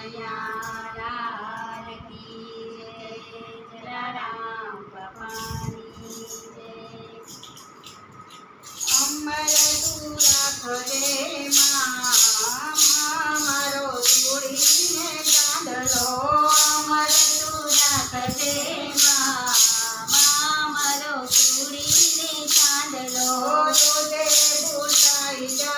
કનૈયાલાલ કી જય રામ ભવાની જય અમર તું રાખજે મા મારો છોડીને કાંદલો અમર તું રાખજે મા ભૂલાઈ જાય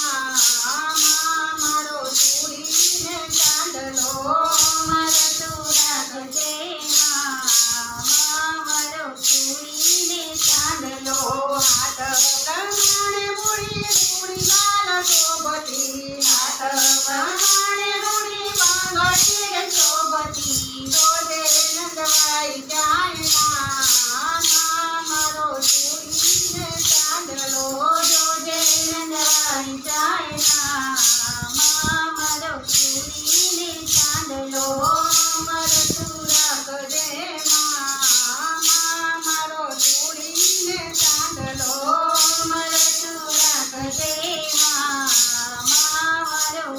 Mama.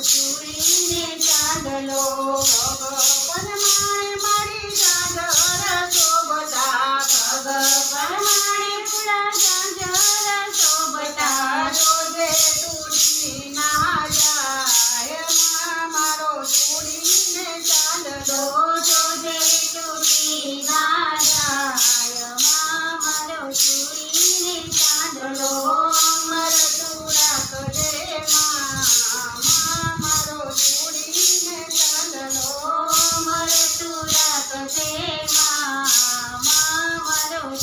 સુરીને ચાંદલો પરમાણે મારી સાગર શોભતા પરમાણે પૂરા સાગર શોભતા રોજે તૂટી ના જાય મારો સુરીને ચાંદલો રોજે તૂટી ના જાય મારો સુરીને ચાંદલો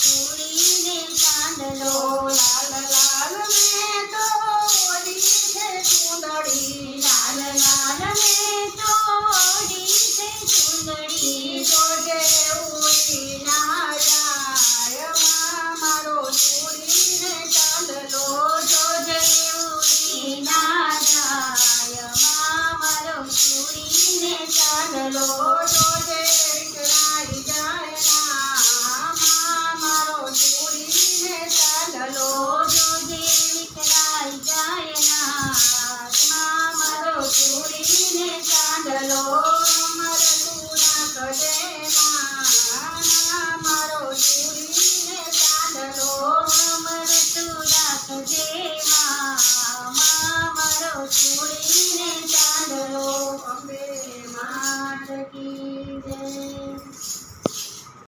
Thank you. ચલો મરગુના કજે મારો ચૂરીને ચાંદલો મરચુના કજે મારો ચૂરીને ચાંદલો અંબે માટકી